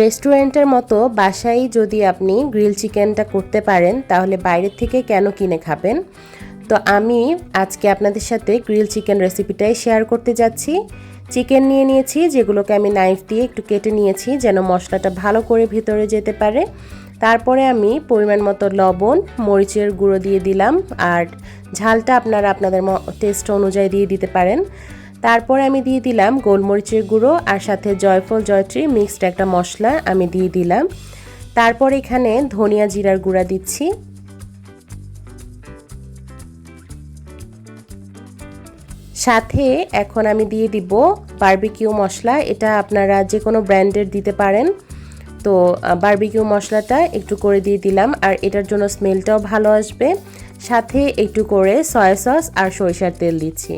রেস্টুরেন্টের মতো বাসায় যদি আপনি গ্রিল চিকেনটা করতে পারেন, তাহলে বাইরের থেকে কেন কিনে খাবেন? তো আমি আজকে আপনাদের সাথে গ্রিল চিকেন রেসিপিটাই শেয়ার করতে যাচ্ছি। চিকেন নিয়ে নিয়েছি, যেগুলোকে আমি নাইফ দিয়ে একটু কেটে নিয়েছি, যেন মশলাটা ভালো করে ভিতরে যেতে পারে। তারপরে আমি পরিমাণ মতো লবণ, মরিচের গুঁড়ো দিয়ে দিলাম, আর ঝালটা আপনারা আপনাদের টেস্ট অনুযায়ী দিয়ে দিতে পারেন। তারপরে আমি দিয়ে দিলাম গোলমরিচের গুঁড়ো আর সাথে জয়ফল, জয়ত্রী মিক্সড একটা মশলা আমি দিয়ে দিলাম। তারপর এখানে ধনিয়া জিরার গুঁড়া দিচ্ছি। সাথে এখন আমি দিয়ে দিব বার্বিকিউ মশলা। এটা আপনারা যে কোনো ব্র্যান্ডের দিতে পারেন। তো বার্বিকিউ মশলাটা একটু করে দিয়ে দিলাম আর এটার জন্য স্মেলটাও ভালো আসবে। সাথে একটু করে সয়া সস আর সরিষার তেল দিচ্ছি।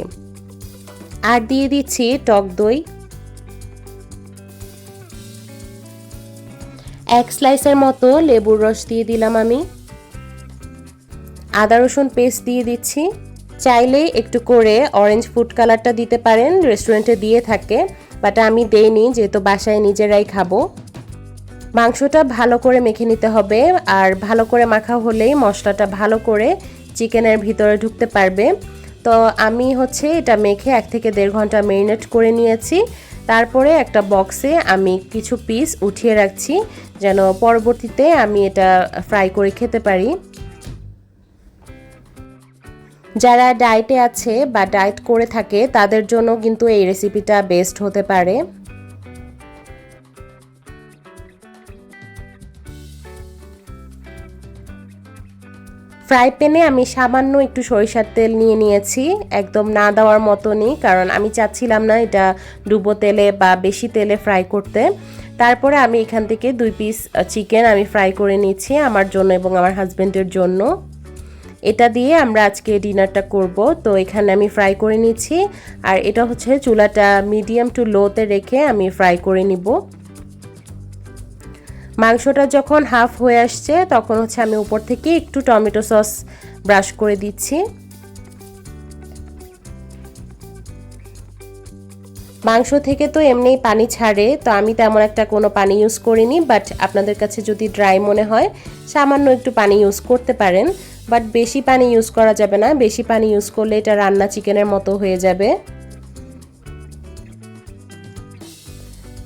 আর দিয়ে দিচ্ছি টক দই। এক স্লাইসের মতো লেবুর রস দিয়ে দিলাম আমি। আদা রসুন পেস্ট দিয়ে দিচ্ছি। চাইলে একটু করে অরেঞ্জ ফুড কালারটা দিতে পারেন রেস্টুরেন্টে দিয়ে থাকে বাট আমি দেইনি, যেহেতু বাসায় নিজেরাই খাব। মাংসটা ভালো করে মেখে নিতে হবে, আর ভালো করে মাখা হলেই মশলাটা ভালো করে চিকেনের ভিতরে ঢুকতে পারবে। তো আমি হচ্ছে এটা মেখে এক থেকে দেড় ঘণ্টা মেরিনেট করে নিয়েছি। তারপরে একটা বক্সে আমি কিছু পিস উঠিয়ে রাখছি, যেন পরবর্তীতে আমি এটা ফ্রাই করে খেতে পারি। যারা ডায়েটে আছে বা ডায়েট করে থাকে, তাদের জন্য কিন্তু এই রেসিপিটা বেস্ট হতে পারে। ফ্রাই প্যানে আমি সামান্য একটু সরিষার তেল নিয়ে নিয়েছি, একদম না দেওয়ার মতনই, কারণ আমি চাচ্ছিলাম না এটা ডুবো তেলে বা বেশি তেলে ফ্রাই করতে। তারপরে আমি এখান থেকে দুই পিস চিকেন আমি ফ্রাই করে নিচ্ছি আমার জন্য এবং আমার হাজব্যান্ডের জন্য। এটা দিয়ে আমরা আজকে ডিনারটা করব, তো এখানে আমি ফ্রাই করে নিচ্ছি। আর এটা হচ্ছে চুলাটা মিডিয়াম টু লোতে রেখে আমি ফ্রাই করে নিব। মাংসটা যখন হাফ হয়ে আসছে, তখন হচ্ছে আমি উপর থেকে একটু টমেটো সস ব্রাশ করে দিচ্ছি। মাংস থেকে তো এমনিই পানি ছাড়ে, তো আমি তেমন একটা কোনো পানি ইউজ করিনি বাট আপনাদের কাছে যদি ড্রাই মনে হয়, সামান্য একটু পানি ইউজ করতে পারেন। বাট বেশি পানি ইউজ করা যাবে না, বেশি পানি ইউজ করলে এটা রান্না চিকেনের মতো হয়ে যাবে।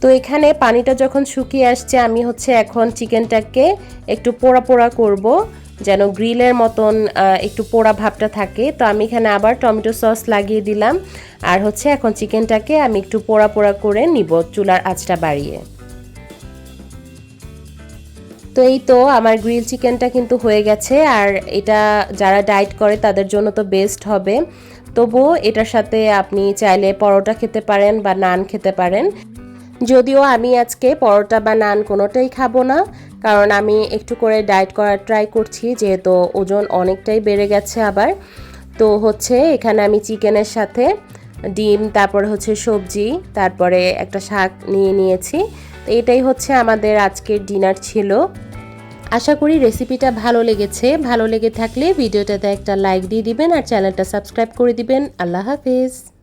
তো এখানে পানিটা যখন শুকিয়ে আসছে, আমি হচ্ছে এখন চিকেনটাকে একটু পোড়া পোড়া করব, যেন গ্রিলের মতন একটু পোড়া ভাবটা থাকে। তো আমি এখানে আবার টমেটো সস লাগিয়ে দিলাম। আর হচ্ছে এখন চিকেনটাকে আমি একটু পোড়া পোড়া করে নিব চুলার আঁচটা বাড়িয়ে। তো এই তো আমার গ্রিল চিকেনটা কিন্তু হয়ে গেছে। আর এটা যারা ডায়েট করে, তাদের জন্য তো বেস্ট হবে। তবুও এটার সাথে আপনি চাইলে পরোটা খেতে পারেন বা নান খেতে পারেন। যদিও আমি আজকে পরোটা বা নান কোনোটাই খাব না, কারণ আমি একটু করে ডায়েট করার ট্রাই করছি, যেহেতু ওজন অনেকটাই বেড়ে গেছে আবার। তো হচ্ছে এখানে আমি চিকেনের সাথে ডিম, তারপরে হচ্ছে সবজি, তারপরে একটা শাক নিয়ে নিয়েছি। তো এটাই হচ্ছে আমাদের আজকের ডিনার ছিল। আশা করি রেসিপিটা ভালো লেগেছে। ভালো লেগে থাকলে ভিডিওটাতে একটা লাইক দিয়ে দিবেন আর চ্যানেলটা সাবস্ক্রাইব করে দিবেন। আল্লাহ হাফিজ।